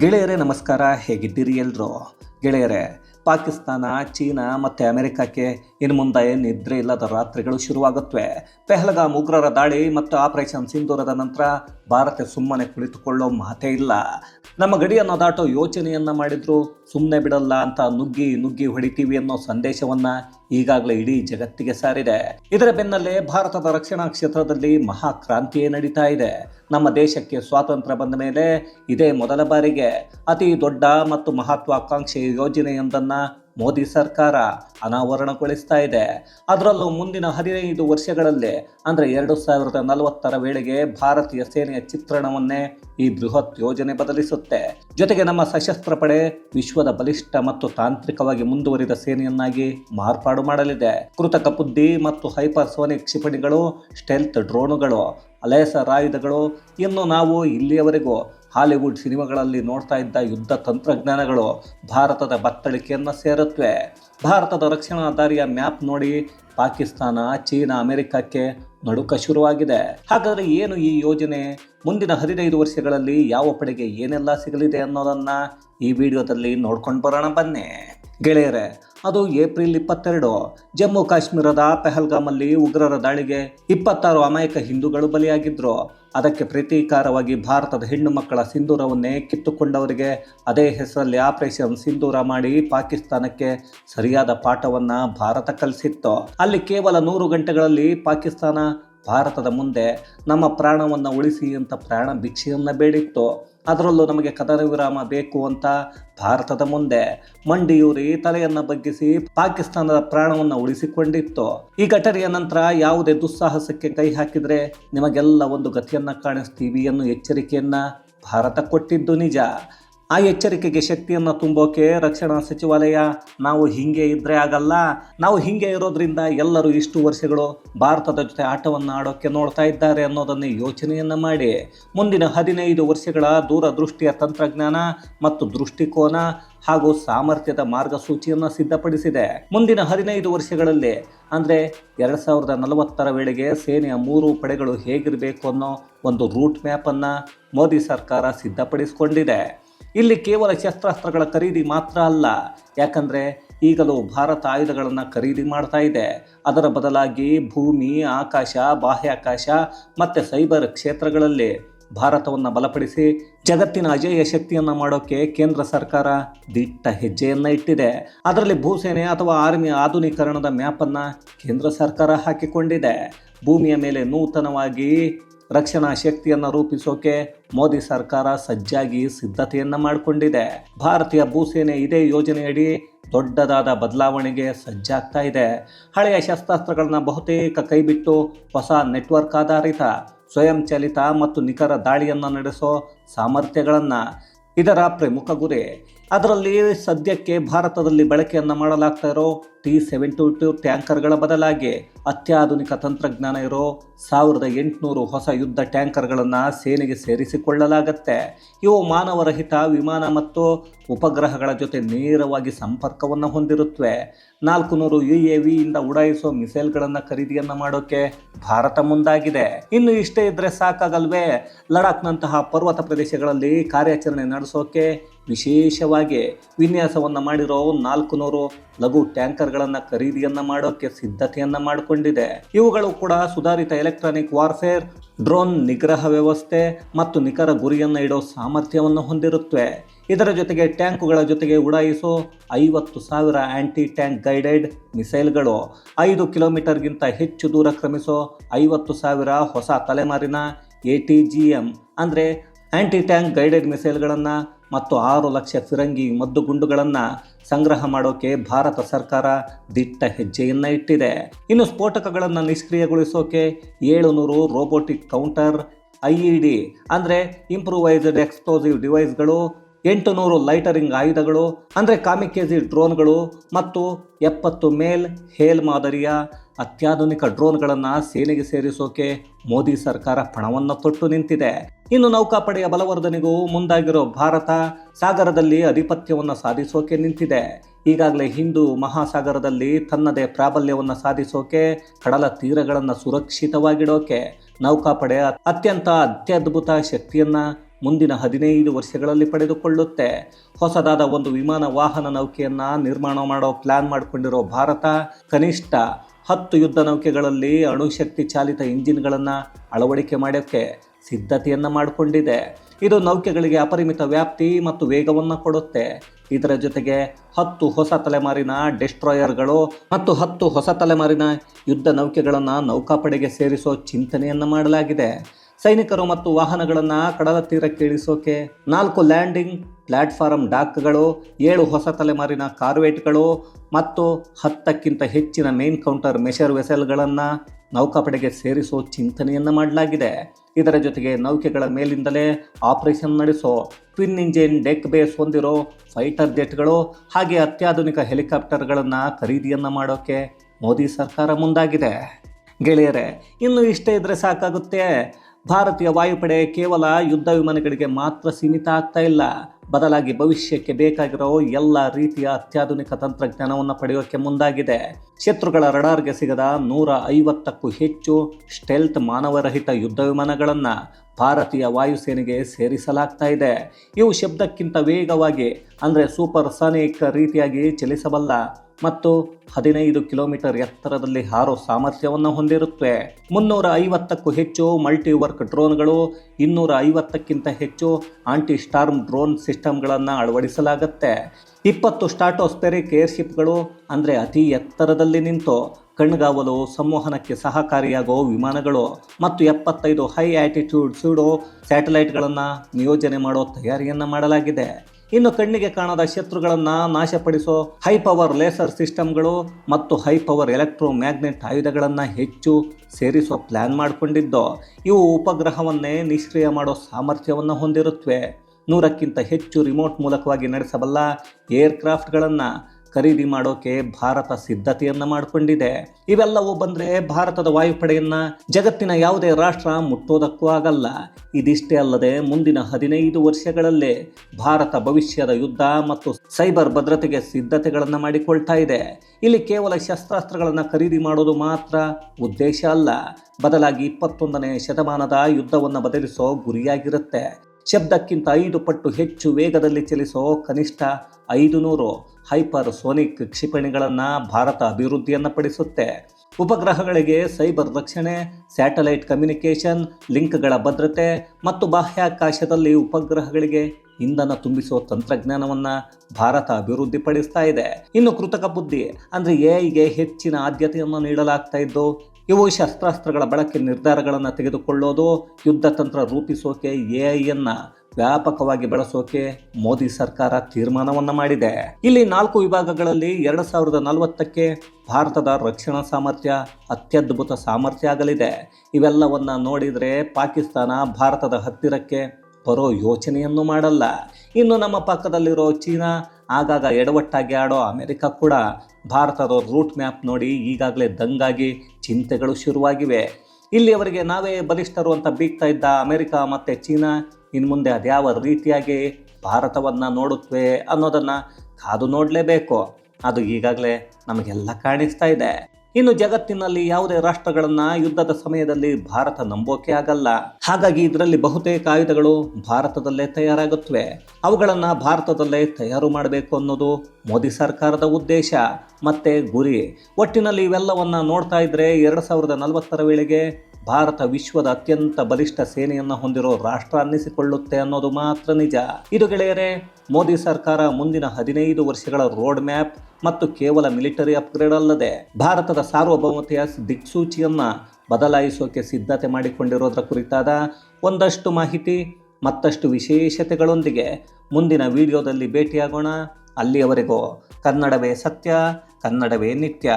ಗೆಳೆಯರೇ, ನಮಸ್ಕಾರ. ಹೇಗಿದ್ದೀರಿ ಎಲ್ರು? ಗೆಳೆಯರೇ, ಪಾಕಿಸ್ತಾನ, ಚೀನಾ ಮತ್ತು ಅಮೆರಿಕಕ್ಕೆ ಇನ್ನು ಮುಂದೆ ನಿದ್ರೆ ಇಲ್ಲದ ರಾತ್ರಿಗಳು ಶುರುವಾಗುತ್ತವೆ ಪೆಹಲ್ಗಾಮ್ ಉಗ್ರರ ದಾಳಿ ಮತ್ತು ಆಪರೇಷನ್ ಸಿಂಧೂರದ ನಂತರ ಭಾರತ ಸುಮ್ಮನೆ ಕುಳಿತುಕೊಳ್ಳೋ ಮಾತೇ ಇಲ್ಲ. ನಮ್ಮ ಗಡಿಯನ್ನು ದಾಟೋ ಯೋಚನೆಯನ್ನು ಮಾಡಿದ್ರು. ಸುಮ್ಮನೆ ಬಿಡಲ್ಲ ಅಂತ ನುಗ್ಗಿ ನುಗ್ಗಿ ಹೊಡಿತೀವಿ ಅನ್ನೋ ಸಂದೇಶವನ್ನು ಈಗಾಗಲೇ ಇಡೀ ಜಗತ್ತಿಗೆ ಸಾರಿದೆ. ಇದರ ಬೆನ್ನಲ್ಲೇ ಭಾರತದ ರಕ್ಷಣಾ ಕ್ಷೇತ್ರದಲ್ಲಿ ಮಹಾಕ್ರಾಂತಿಯೇ ನಡೀತಾ ಇದೆ. ನಮ್ಮ ದೇಶಕ್ಕೆ ಸ್ವಾತಂತ್ರ್ಯ ಬಂದ ಮೇಲೆ ಇದೇ ಮೊದಲ ಬಾರಿಗೆ ಅತಿ ದೊಡ್ಡ ಮತ್ತು ಮಹತ್ವಾಕಾಂಕ್ಷೆ ಯೋಜನೆಯೊಂದನ್ನ ಮೋದಿ ಸರ್ಕಾರ ಅನಾವರಣಗೊಳಿಸ್ತಾ ಇದೆ. ಅದರಲ್ಲೂ ಮುಂದಿನ ಹದಿನೈದು ವರ್ಷಗಳಲ್ಲಿ, ಅಂದರೆ ಎರಡು ಸಾವಿರದ ನಲವತ್ತರ ವೇಳೆಗೆ ಭಾರತೀಯ ಸೇನೆಯ ಚಿತ್ರಣವನ್ನೇ ಈ ಬೃಹತ್ ಯೋಜನೆ ಬದಲಿಸುತ್ತೆ. ಜೊತೆಗೆ ನಮ್ಮ ಸಶಸ್ತ್ರ ಪಡೆ ವಿಶ್ವದ ಬಲಿಷ್ಠ ಮತ್ತು ತಾಂತ್ರಿಕವಾಗಿ ಮುಂದುವರಿದ ಸೇನೆಯನ್ನಾಗಿ ಮಾರ್ಪಾಡು ಮಾಡಲಿದೆ. ಕೃತಕ ಬುದ್ಧಿ ಮತ್ತು ಹೈಪರ್ಸೋನಿಕ್ ಕ್ಷಿಪಣಿಗಳು, ಸ್ಟೆಲ್ತ್ ಡ್ರೋನುಗಳು ಲೇಸರ್ ಆಯುಧಗಳು ಇನ್ನು ನಾವು ಇಲ್ಲಿಯವರೆಗೂ ಹಾಲಿವುಡ್ ಸಿನಿಮಾಗಳಲ್ಲಿ ನೋಡ್ತಾ ಇದ್ದ ಯುದ್ಧ ತಂತ್ರಜ್ಞಾನಗಳು ಭಾರತದ ಬತ್ತಳಿಕೆಯನ್ನು ಸೇರುತ್ತವೆ. ಭಾರತದ ರಕ್ಷಣಾ ದಾರಿಯ ಮ್ಯಾಪ್ ನೋಡಿ ಪಾಕಿಸ್ತಾನ, ಚೀನಾ, ಅಮೆರಿಕಕ್ಕೆ ನಡುಕ ಶುರುವಾಗಿದೆ. ಹಾಗಾದರೆ ಏನು ಈ ಯೋಜನೆ? ಮುಂದಿನ ಹದಿನೈದು ವರ್ಷಗಳಲ್ಲಿ ಯಾವ ಪಡೆಗೆ ಏನೆಲ್ಲ ಸಿಗಲಿದೆ ಅನ್ನೋದನ್ನು ಈ ವಿಡಿಯೋದಲ್ಲಿ ನೋಡ್ಕೊಂಡು ಬರೋಣ ಬನ್ನಿ. ಗೆಳೆಯರೇ ಅದು ಏಪ್ರಿಲ್ ಇಪ್ಪತ್ತೆರಡು. ಜಮ್ಮು ಕಾಶ್ಮೀರದ ಪೆಹಲ್ಗಾಮಲ್ಲಿ ಉಗ್ರರ ದಾಳಿಗೆ ಇಪ್ಪತ್ತಾರು ಅಮಾಯಕ ಹಿಂದೂಗಳು ಬಲಿಯಾಗಿದ್ರು. ಅದಕ್ಕೆ ಪ್ರತೀಕಾರವಾಗಿ ಭಾರತದ ಹೆಣ್ಣು ಮಕ್ಕಳ ಸಿಂಧೂರವನ್ನೇ ಕಿತ್ತುಕೊಂಡವರಿಗೆ ಅದೇ ಹೆಸರಲ್ಲಿ ಆಪರೇಷನ್ ಸಿಂಧೂರ ಮಾಡಿ ಪಾಕಿಸ್ತಾನಕ್ಕೆ ಸರಿಯಾದ ಪಾಠವನ್ನ ಭಾರತ ಕಲಿಸಿತ್ತು. ಅಲ್ಲಿ ಕೇವಲ ನೂರು ಗಂಟೆಗಳಲ್ಲಿ ಪಾಕಿಸ್ತಾನ ಭಾರತದ ಮುಂದೆ ನಮ್ಮ ಪ್ರಾಣವನ್ನು ಉಳಿಸಿ ಅಂತ ಪ್ರಾಣ ಭಿಕ್ಷೆಯನ್ನು ಬೇಡಿತ್ತು. ಅದರಲ್ಲೂ ನಮಗೆ ಕದನ ವಿರಾಮ ಬೇಕು ಅಂತ ಭಾರತದ ಮುಂದೆ ಮಂಡಿಯೂರಿ ತಲೆಯನ್ನು ಬಗ್ಗಿಸಿ ಪಾಕಿಸ್ತಾನದ ಪ್ರಾಣವನ್ನು ಉಳಿಸಿಕೊಂಡಿತ್ತು. ಈ ಘಟನೆಯ ನಂತರ ಯಾವುದೇ ದುಸ್ಸಾಹಸಕ್ಕೆ ಕೈ ಹಾಕಿದರೆ ನಿಮಗೆಲ್ಲ ಒಂದು ಗತಿಯನ್ನು ಕಾಣಿಸ್ತೀವಿ ಅನ್ನೋ ಎಚ್ಚರಿಕೆಯನ್ನು ಭಾರತ ಕೊಟ್ಟಿದ್ದು ನಿಜ. ಆ ಎಚ್ಚರಿಕೆಗೆ ಶಕ್ತಿಯನ್ನು ತುಂಬೋಕೆ ರಕ್ಷಣಾ ಸಚಿವಾಲಯ ನಾವು ಹಿಂಗೆ ಇದ್ರೆ ಆಗಲ್ಲ. ನಾವು ಹಿಂಗೆ ಇರೋದ್ರಿಂದ ಎಲ್ಲರೂ ಇಷ್ಟು ವರ್ಷಗಳು ಭಾರತದ ಜೊತೆ ಆಟವನ್ನು ಆಡೋಕ್ಕೆ ನೋಡ್ತಾ ಇದ್ದಾರೆ ಅನ್ನೋದನ್ನು ಯೋಚನೆಯನ್ನು ಮಾಡಿ. ಮುಂದಿನ ಹದಿನೈದು ವರ್ಷಗಳ ದೂರದೃಷ್ಟಿಯ ತಂತ್ರಜ್ಞಾನ ಮತ್ತು ದೃಷ್ಟಿಕೋನ ಹಾಗೂ ಸಾಮರ್ಥ್ಯದ ಮಾರ್ಗಸೂಚಿಯನ್ನು ಸಿದ್ಧಪಡಿಸಿದೆ. ಮುಂದಿನ ಹದಿನೈದು ವರ್ಷಗಳಲ್ಲಿ ಅಂದರೆ ಎರಡು ಸಾವಿರದ ನಲವತ್ತರ ವೇಳೆಗೆ ಸೇನೆಯ ಮೂರು ಪಡೆಗಳು ಹೇಗಿರಬೇಕು ಅನ್ನೋ ಒಂದು ರೂಟ್ ಮ್ಯಾಪನ್ನು ಮೋದಿ ಸರ್ಕಾರ ಸಿದ್ಧಪಡಿಸಿಕೊಂಡಿದೆ. ಇಲ್ಲಿ ಕೇವಲ ಶಸ್ತ್ರಾಸ್ತ್ರಗಳ ಖರೀದಿ ಮಾತ್ರ ಅಲ್ಲ, ಯಾಕಂದರೆ ಈಗಲೂ ಭಾರತ ಆಯುಧಗಳನ್ನು ಖರೀದಿ ಮಾಡ್ತಾ ಇದೆ. ಅದರ ಬದಲಾಗಿ ಭೂಮಿ, ಆಕಾಶ, ಬಾಹ್ಯಾಕಾಶ ಮತ್ತು ಸೈಬರ್ ಕ್ಷೇತ್ರಗಳಲ್ಲಿ ಭಾರತವನ್ನು ಬಲಪಡಿಸಿ ಜಗತ್ತಿನ ಅಜೇಯ ಶಕ್ತಿಯನ್ನು ಮಾಡೋಕ್ಕೆ ಕೇಂದ್ರ ಸರ್ಕಾರ ದಿಟ್ಟ ಹೆಜ್ಜೆಯನ್ನು ಇಟ್ಟಿದೆ. ಅದರಲ್ಲಿ ಭೂಸೇನೆ ಅಥವಾ ಆರ್ಮಿ ಆಧುನೀಕರಣದ ಮ್ಯಾಪನ್ನು ಕೇಂದ್ರ ಸರ್ಕಾರ ಹಾಕಿಕೊಂಡಿದೆ. ಭೂಮಿಯ ಮೇಲೆ ನೂತನವಾಗಿ ರಕ್ಷಣಾ ಶಕ್ತಿಯನ್ನು ರೂಪಿಸೋಕೆ ಮೋದಿ ಸರ್ಕಾರ ಸಜ್ಜಾಗಿ ಸಿದ್ಧತೆಯನ್ನು ಮಾಡಿಕೊಂಡಿದೆ. ಭಾರತೀಯ ಭೂಸೇನೆ ಇದೇ ಯೋಜನೆಯಡಿ ದೊಡ್ಡದಾದ ಬದಲಾವಣೆಗೆ ಸಜ್ಜಾಗ್ತಾ ಇದೆ. ಹಳೆಯ ಶಸ್ತ್ರಾಸ್ತ್ರಗಳನ್ನ ಬಹುತೇಕ ಕೈಬಿಟ್ಟು ಹೊಸ ನೆಟ್ವರ್ಕ್ ಆಧಾರಿತ, ಸ್ವಯಂಚಾಲಿತ ಮತ್ತು ನಿಖರ ದಾಳಿಯನ್ನು ನಡೆಸೋ ಸಾಮರ್ಥ್ಯಗಳನ್ನು ಇದರ ಪ್ರಮುಖ ಗುರಿ ಅದರಲ್ಲಿ ಸದ್ಯಕ್ಕೆ ಭಾರತದಲ್ಲಿ ಬಳಕೆಯನ್ನು ಮಾಡಲಾಗ್ತಾ ಇರೋ ಟಿ ಸೆವೆನ್ ಟು ಟು ಟ್ಯಾಂಕರ್ಗಳ ಬದಲಾಗಿ ಅತ್ಯಾಧುನಿಕ ತಂತ್ರಜ್ಞಾನ ಇರೋ ಸಾವಿರದ ಎಂಟುನೂರು ಹೊಸ ಯುದ್ಧ ಟ್ಯಾಂಕರ್ಗಳನ್ನು ಸೇನೆಗೆ ಸೇರಿಸಿಕೊಳ್ಳಲಾಗತ್ತೆ. ಇವು ಮಾನವರಹಿತ ವಿಮಾನ ಮತ್ತು ಉಪಗ್ರಹಗಳ ಜೊತೆ ನೇರವಾಗಿ ಸಂಪರ್ಕವನ್ನು ಹೊಂದಿರುತ್ತವೆ ನಾಲ್ಕು ನೂರು ಯು ಎ ವಿಯಿಂದ ಉಡಾಯಿಸೋ ಮಿಸೈಲ್ಗಳನ್ನು ಖರೀದಿಯನ್ನು ಮಾಡೋಕ್ಕೆ ಭಾರತ ಮುಂದಾಗಿದೆ. ಇನ್ನು ಇಷ್ಟೇ ಇದ್ದರೆ ಸಾಕಾಗಲ್ವೇ? ಲಡಾಖ್ನಂತಹ ಪರ್ವತ ಪ್ರದೇಶಗಳಲ್ಲಿ ಕಾರ್ಯಾಚರಣೆ ನಡೆಸೋಕೆ ವಿಶೇಷವಾಗಿ ವಿನ್ಯಾಸವನ್ನು ಮಾಡಿರೋ ನಾಲ್ಕು ನೂರು ಲಘು ಟ್ಯಾಂಕರ್ಗಳನ್ನು ಖರೀದಿಯನ್ನು ಮಾಡೋಕ್ಕೆ ಸಿದ್ಧತೆಯನ್ನು ಮಾಡಿಕೊಂಡಿದೆ. ಇವುಗಳು ಕೂಡ ಸುಧಾರಿತ ಎಲೆಕ್ಟ್ರಾನಿಕ್ ವಾರ್ಫೇರ್, ಡ್ರೋನ್ ನಿಗ್ರಹ ವ್ಯವಸ್ಥೆ ಮತ್ತು ನಿಖರ ಗುರಿಯನ್ನು ಇಡೋ ಸಾಮರ್ಥ್ಯವನ್ನು ಹೊಂದಿರುತ್ತವೆ ಇದರ ಜೊತೆಗೆ ಟ್ಯಾಂಕುಗಳ ಜೊತೆಗೆ ಉಡಾಯಿಸೋ ಐವತ್ತು ಸಾವಿರ ಆ್ಯಂಟಿ ಟ್ಯಾಂಕ್ ಗೈಡೆಡ್ ಮಿಸೈಲ್ಗಳು, ಐದು ಕಿಲೋಮೀಟರ್ಗಿಂತ ಹೆಚ್ಚು ದೂರ ಕ್ರಮಿಸೋ ಐವತ್ತು ಸಾವಿರ ಹೊಸ ತಲೆಮಾರಿನ ಎ ಟಿ ಜಿ ಎಂ ಅಂದರೆ ಆ್ಯಂಟಿ ಟ್ಯಾಂಕ್ ಗೈಡೆಡ್ ಮಿಸೈಲ್ಗಳನ್ನು ಮತ್ತು ಆರು ಲಕ್ಷ ಫಿರಂಗಿ ಮದ್ದುಗುಂಡುಗಳನ್ನು ಸಂಗ್ರಹ ಮಾಡೋಕೆ ಭಾರತ ಸರ್ಕಾರ ದಿಟ್ಟ ಹೆಜ್ಜೆಯನ್ನು ಇಟ್ಟಿದೆ. ಇನ್ನು ಸ್ಫೋಟಕಗಳನ್ನು ನಿಷ್ಕ್ರಿಯಗೊಳಿಸೋಕೆ ಏಳುನೂರು robotic counter I E D ಅಂದರೆ ಇಂಪ್ರೂವೈಸ್ಡ್ ಎಕ್ಸ್ಪ್ಲೋಸಿವ್ ಡಿವೈಸ್ಗಳು ಎಂಟು ನೂರು ಲೈಟರಿಂಗ್ ಆಯುಧಗಳು, ಅಂದರೆ ಕಾಮಿಕೇಜಿ ಡ್ರೋನ್ಗಳು ಮತ್ತು ಎಪ್ಪತ್ತು ಮೇಲ್ ಹೇಲ್ ಮಾದರಿಯ ಅತ್ಯಾಧುನಿಕ ಡ್ರೋನ್ಗಳನ್ನು ಸೇನೆಗೆ ಸೇರಿಸೋಕೆ ಮೋದಿ ಸರ್ಕಾರ ಪಣವನ್ನು ತೊಟ್ಟು ನಿಂತಿದೆ. ಇನ್ನು ನೌಕಾಪಡೆಯ ಬಲವರ್ಧನೆಗೂ ಮುಂದಾಗಿರೋ ಭಾರತ ಸಾಗರದಲ್ಲಿ ಆಧಿಪತ್ಯವನ್ನು ಸಾಧಿಸೋಕೆ ನಿಂತಿದೆ. ಈಗಾಗಲೇ ಹಿಂದೂ ಮಹಾಸಾಗರದಲ್ಲಿ ತನ್ನದೇ ಪ್ರಾಬಲ್ಯವನ್ನು ಸಾಧಿಸೋಕೆ, ಕಡಲ ತೀರಗಳನ್ನು ಸುರಕ್ಷಿತವಾಗಿಡೋಕೆ ನೌಕಾಪಡೆ ಅತ್ಯಂತ ಅತ್ಯದ್ಭುತ ಶಕ್ತಿಯನ್ನ ಮುಂದಿನ ಹದಿನೈದು ವರ್ಷಗಳಲ್ಲಿ ಪಡೆದುಕೊಳ್ಳುತ್ತೆ. ಹೊಸದಾದ ಒಂದು ವಿಮಾನ ವಾಹನ ನೌಕೆಯನ್ನು ನಿರ್ಮಾಣ ಮಾಡೋ ಪ್ಲಾನ್ ಮಾಡಿಕೊಂಡಿರೋ ಭಾರತ, ಕನಿಷ್ಠ ಹತ್ತು ಯುದ್ಧ ನೌಕೆಗಳಲ್ಲಿ ಅಣುಶಕ್ತಿ ಚಾಲಿತ ಇಂಜಿನ್ಗಳನ್ನು ಅಳವಡಿಕೆ ಮಾಡೋಕ್ಕೆ ಸಿದ್ಧತೆಯನ್ನು ಮಾಡಿಕೊಂಡಿದೆ. ಇದು ನೌಕೆಗಳಿಗೆ ಅಪರಿಮಿತ ವ್ಯಾಪ್ತಿ ಮತ್ತು ವೇಗವನ್ನು ಕೊಡುತ್ತೆ. ಇದರ ಜೊತೆಗೆ ಹತ್ತು ಹೊಸ ತಲೆಮಾರಿನ ಡೆಸ್ಟ್ರಾಯರ್ಗಳು ಮತ್ತು ಹತ್ತು ಹೊಸ ತಲೆಮಾರಿನ ಯುದ್ಧ ನೌಕೆಗಳನ್ನು ನೌಕಾಪಡೆಗೆ ಸೇರಿಸೋ ಚಿಂತನೆಯನ್ನು ಮಾಡಲಾಗಿದೆ. ಸೈನಿಕರು ಮತ್ತು ವಾಹನಗಳನ್ನು ಕಡಲ ತೀರಕ್ಕೆ ಇಳಿಸೋಕೆ ನಾಲ್ಕು ಲ್ಯಾಂಡಿಂಗ್ ಪ್ಲಾಟ್ಫಾರ್ಮ್ ಡಾಕ್ಗಳು, ಏಳು ಹೊಸ ತಲೆಮಾರಿನ ಕಾರ್ವೆಟ್ಗಳು ಮತ್ತು ಹತ್ತಕ್ಕಿಂತ ಹೆಚ್ಚಿನ ಮೇನ್ ಕೌಂಟರ್ ಮೆಷರ್ ವೆಸೆಲ್ಗಳನ್ನು ನೌಕಾಪಡೆಗೆ ಸೇರಿಸೋ ಚಿಂತನೆಯನ್ನು ಮಾಡಲಾಗಿದೆ. ಇದರ ಜೊತೆಗೆ ನೌಕೆಗಳ ಮೇಲಿಂದಲೇ ಆಪರೇಷನ್ ನಡೆಸೋ ಟ್ವಿನ್ ಇಂಜಿನ್, ಡೆಕ್ ಬೇಸ್ ಹೊಂದಿರೋ ಫೈಟರ್ ಜೆಟ್ಗಳು ಹಾಗೆ ಅತ್ಯಾಧುನಿಕ ಹೆಲಿಕಾಪ್ಟರ್ಗಳನ್ನು ಖರೀದಿಯನ್ನು ಮಾಡೋಕ್ಕೆ ಮೋದಿ ಸರ್ಕಾರ ಮುಂದಾಗಿದೆ. ಗೆಳೆಯರೆ, ಇನ್ನು ಇಷ್ಟೇ ಇದ್ರೆ ಸಾಕಾಗುತ್ತೆ. ಭಾರತೀಯ ವಾಯುಪಡೆ ಕೇವಲ ಯುದ್ಧ ವಿಮಾನಗಳಿಗೆ ಮಾತ್ರ ಸೀಮಿತ ಆಗ್ತಾ ಇಲ್ಲ. ಬದಲಾಗಿ ಭವಿಷ್ಯಕ್ಕೆ ಬೇಕಾಗಿರೋ ಎಲ್ಲ ರೀತಿಯ ಅತ್ಯಾಧುನಿಕ ತಂತ್ರಜ್ಞಾನವನ್ನು ಪಡೆಯೋಕೆ ಮುಂದಾಗಿದೆ. ಶತ್ರುಗಳ ರಡಾರ್ಗೆ ಸಿಗದ ನೂರ ಐವತ್ತಕ್ಕೂ ಹೆಚ್ಚು ಸ್ಟೆಲ್ತ್ ಮಾನವರಹಿತ ಯುದ್ಧ ವಿಮಾನಗಳನ್ನು ಭಾರತೀಯ ವಾಯುಸೇನೆಗೆ ಸೇರಿಸಲಾಗ್ತಾ ಇದೆ. ಇವು ಶಬ್ದಕ್ಕಿಂತ ವೇಗವಾಗಿ, ಅಂದರೆ ಸೂಪರ್ ಸಾನಿಕ್ ರೀತಿಯಾಗಿ ಚಲಿಸಬಲ್ಲ ಮತ್ತು ಹದಿನೈದು ಕಿಲೋಮೀಟರ್ ಎತ್ತರದಲ್ಲಿ ಹಾರೋ ಸಾಮರ್ಥ್ಯವನ್ನು ಹೊಂದಿರುತ್ತವೆ. ಮುನ್ನೂರ ಐವತ್ತಕ್ಕೂ ಹೆಚ್ಚು ಮಲ್ಟಿ ವರ್ಕ್ ಡ್ರೋನ್ಗಳು ಇನ್ನೂರ ಐವತ್ತಕ್ಕಿಂತ ಹೆಚ್ಚು ಆಂಟಿ ಸ್ಟಾರ್ಮ್ ಡ್ರೋನ್ ಸಿಸ್ಟಮ್ಗಳನ್ನು ಅಳವಡಿಸಲಾಗುತ್ತೆ. ಇಪ್ಪತ್ತು ಸ್ಟಾಟೋಸ್ಪೆರಿಕ್ ಏರ್ಶಿಪ್ಗಳು ಅಂದರೆ ಅತಿ ಎತ್ತರದಲ್ಲಿ ನಿಂತು ಕಣ್ಗಾವಲು, ಸಂವಹನಕ್ಕೆ ಸಹಕಾರಿಯಾಗುವ ವಿಮಾನಗಳು ಮತ್ತು ಎಪ್ಪತ್ತೈದು ಹೈ ಆಟಿಟ್ಯೂಡ್ ಸೂಡೋ ಸ್ಯಾಟಲೈಟ್ಗಳನ್ನು ನಿಯೋಜನೆ ಮಾಡೋ ತಯಾರಿಯನ್ನು ಮಾಡಲಾಗಿದೆ. ಇನ್ನು ಕಣ್ಣಿಗೆ ಕಾಣದ ಶತ್ರುಗಳನ್ನು ನಾಶಪಡಿಸೋ ಹೈ ಪವರ್ ಲೇಸರ್ ಸಿಸ್ಟಮ್ಗಳು ಮತ್ತು ಹೈ ಪವರ್ ಎಲೆಕ್ಟ್ರೋ ಮ್ಯಾಗ್ನೆಟ್ ಆಯುಧಗಳನ್ನು ಹೆಚ್ಚು ಸೇರಿಸೋ ಪ್ಲ್ಯಾನ್ ಮಾಡಿಕೊಂಡಿದ್ದು, ಇವು ಉಪಗ್ರಹವನ್ನೇ ನಿಷ್ಕ್ರಿಯ ಮಾಡೋ ಸಾಮರ್ಥ್ಯವನ್ನು ಹೊಂದಿರುತ್ತವೆ ನೂರಕ್ಕಿಂತ ಹೆಚ್ಚು ರಿಮೋಟ್ ಮೂಲಕವಾಗಿ ನಡೆಸಬಲ್ಲ ಏರ್ಕ್ರಾಫ್ಟ್ಗಳನ್ನು ಖರೀದಿ ಮಾಡೋಕೆ ಭಾರತ ಸಿದ್ಧತೆಯನ್ನು ಮಾಡಿಕೊಂಡಿದೆ. ಇವೆಲ್ಲವೂ ಬಂದರೆ ಭಾರತದ ವಾಯುಪಡೆಯನ್ನು ಜಗತ್ತಿನ ಯಾವುದೇ ರಾಷ್ಟ್ರ ಮುಟ್ಟೋದಕ್ಕೂ ಆಗಲ್ಲ. ಇದಿಷ್ಟೇ ಅಲ್ಲದೆ ಮುಂದಿನ ಹದಿನೈದು ವರ್ಷಗಳಲ್ಲೇ ಭಾರತ ಭವಿಷ್ಯದ ಯುದ್ಧ ಮತ್ತು ಸೈಬರ್ ಭದ್ರತೆಗೆ ಸಿದ್ಧತೆಗಳನ್ನು ಮಾಡಿಕೊಳ್ತಾ ಇದೆ. ಇಲ್ಲಿ ಕೇವಲ ಶಸ್ತ್ರಾಸ್ತ್ರಗಳನ್ನು ಖರೀದಿ ಮಾಡೋದು ಮಾತ್ರ ಉದ್ದೇಶ ಅಲ್ಲ. ಬದಲಾಗಿ ಇಪ್ಪತ್ತೊಂದನೇ ಶತಮಾನದ ಯುದ್ಧವನ್ನು ಬದಲಿಸೋ ಗುರಿಯಾಗಿರುತ್ತೆ. ಶಬ್ದಕ್ಕಿಂತ ಐದು ಪಟ್ಟು ಹೆಚ್ಚು ವೇಗದಲ್ಲಿ ಚಲಿಸೋ ಕನಿಷ್ಠ ಐದು ನೂರು ಹೈಪರ್ ಸೋನಿಕ್ ಕ್ಷಿಪಣಿಗಳನ್ನು ಭಾರತ ಅಭಿವೃದ್ಧಿಯನ್ನು ಪಡಿಸುತ್ತೆ. ಉಪಗ್ರಹಗಳಿಗೆ ಸೈಬರ್ ರಕ್ಷಣೆ, ಸ್ಯಾಟಲೈಟ್ ಕಮ್ಯುನಿಕೇಷನ್, ಲಿಂಕ್ಗಳ ಭದ್ರತೆ ಮತ್ತು ಬಾಹ್ಯಾಕಾಶದಲ್ಲಿ ಉಪಗ್ರಹಗಳಿಗೆ ಇಂಧನ ತುಂಬಿಸುವ ತಂತ್ರಜ್ಞಾನವನ್ನು ಭಾರತ ಅಭಿವೃದ್ಧಿಪಡಿಸ್ತಾ ಇದೆ. ಇನ್ನು ಕೃತಕ ಬುದ್ಧಿ ಅಂದರೆ ಎಐಗೆ ಹೆಚ್ಚಿನ ಆದ್ಯತೆಯನ್ನು ನೀಡಲಾಗ್ತಾ ಇದ್ದು ಇವು ಶಸ್ತ್ರಾಸ್ತ್ರಗಳ ಬಳಕೆ ನಿರ್ಧಾರಗಳನ್ನು ತೆಗೆದುಕೊಳ್ಳೋದು, ಯುದ್ಧ ತಂತ್ರ ರೂಪಿಸೋಕೆ ಎ ಐಯನ್ನು ವ್ಯಾಪಕವಾಗಿ ಬಳಸೋಕೆ ಮೋದಿ ಸರ್ಕಾರ ತೀರ್ಮಾನವನ್ನು ಮಾಡಿದೆ. ಇಲ್ಲಿ ನಾಲ್ಕು ವಿಭಾಗಗಳಲ್ಲಿ ಎರಡು ಸಾವಿರದ ನಲವತ್ತಕ್ಕೆ ಭಾರತದ ರಕ್ಷಣಾ ಸಾಮರ್ಥ್ಯ ಅತ್ಯದ್ಭುತ ಸಾಮರ್ಥ್ಯ ಆಗಲಿದೆ. ಇವೆಲ್ಲವನ್ನ ನೋಡಿದರೆ ಪಾಕಿಸ್ತಾನ ಭಾರತದ ಹತ್ತಿರಕ್ಕೆ ಬರೋ ಯೋಚನೆಯನ್ನು ಮಾಡಲ್ಲ. ಇನ್ನು ನಮ್ಮ ಪಕ್ಕದಲ್ಲಿರೋ ಚೀನಾ ಆಗಾಗ ಎಡವಟ್ಟಾಗಿ ಆಡೋ ಅಮೆರಿಕ ಕೂಡ ಭಾರತದ ರೂಟ್ ಮ್ಯಾಪ್ ನೋಡಿ ಈಗಾಗಲೇ ದಂಗಾಗಿ ಚಿಂತೆಗಳು ಶುರುವಾಗಿವೆ. ಇಲ್ಲಿಯವರೆಗೆ ನಾವೇ ಬಲಿಷ್ಠರು ಅಂತ ಬೀಗ್ತಾ ಇದ್ದ ಅಮೆರಿಕ ಮತ್ತು ಚೀನಾ ಇನ್ನು ಮುಂದೆ ಅದ್ಯಾವ ರೀತಿಯಾಗಿ ಭಾರತವನ್ನು ನೋಡುತ್ತವೆ ಅನ್ನೋದನ್ನು ಕಾದು ನೋಡಲೇಬೇಕು. ಅದು ಈಗಾಗಲೇ ನಮಗೆಲ್ಲ ಕಾಣಿಸ್ತಾ ಇದೆ. ಇನ್ನು ಜಗತ್ತಿನಲ್ಲಿ ಯಾವುದೇ ರಾಷ್ಟ್ರಗಳನ್ನು ಯುದ್ಧದ ಸಮಯದಲ್ಲಿ ಭಾರತ ನಂಬೋಕೆ ಆಗಲ್ಲ. ಹಾಗಾಗಿ ಇದರಲ್ಲಿ ಬಹುತೇಕ ಆಯುಧಗಳು ಭಾರತದಲ್ಲೇ ತಯಾರಾಗುತ್ತವೆ. ಅವುಗಳನ್ನು ಭಾರತದಲ್ಲೇ ತಯಾರು ಮಾಡಬೇಕು ಅನ್ನೋದು ಮೋದಿ ಸರ್ಕಾರದ ಉದ್ದೇಶ. ಮತ್ತೆ ಗುರಿ, ಒಟ್ಟಿನಲ್ಲಿ ಇವೆಲ್ಲವನ್ನ ನೋಡ್ತಾ ಇದ್ರೆ ಎರಡು ಸಾವಿರದ ನಲವತ್ತರ ವೇಳೆಗೆ ಭಾರತ ವಿಶ್ವದ ಅತ್ಯಂತ ಬಲಿಷ್ಠ ಸೇನೆಯನ್ನು ಹೊಂದಿರೋ ರಾಷ್ಟ್ರ ಅನ್ನಿಸಿಕೊಳ್ಳುತ್ತೆ ಅನ್ನೋದು ಮಾತ್ರ ನಿಜ. ಇದು ಗೆಳೆಯರೇ, ಮೋದಿ ಸರ್ಕಾರ ಮುಂದಿನ ಹದಿನೈದು ವರ್ಷಗಳ ರೋಡ್ ಮ್ಯಾಪ್ ಮತ್ತು ಕೇವಲ ಮಿಲಿಟರಿ ಅಪ್ಗ್ರೇಡ್ ಅಲ್ಲದೆ ಭಾರತದ ಸಾರ್ವಭೌಮತೆಯ ದಿಕ್ಸೂಚಿಯನ್ನ ಬದಲಾಯಿಸೋಕೆ ಸಿದ್ಧತೆ ಮಾಡಿಕೊಂಡಿರೋದ್ರ ಕುರಿತಾದ ಒಂದಷ್ಟು ಮಾಹಿತಿ, ಮತ್ತಷ್ಟು ವಿಶೇಷತೆಗಳೊಂದಿಗೆ ಮುಂದಿನ ವಿಡಿಯೋದಲ್ಲಿ ಭೇಟಿಯಾಗೋಣ. ಅಲ್ಲಿಯವರೆಗೂ ಕನ್ನಡವೇ ಸತ್ಯ, ಕನ್ನಡವೇ ನಿತ್ಯ.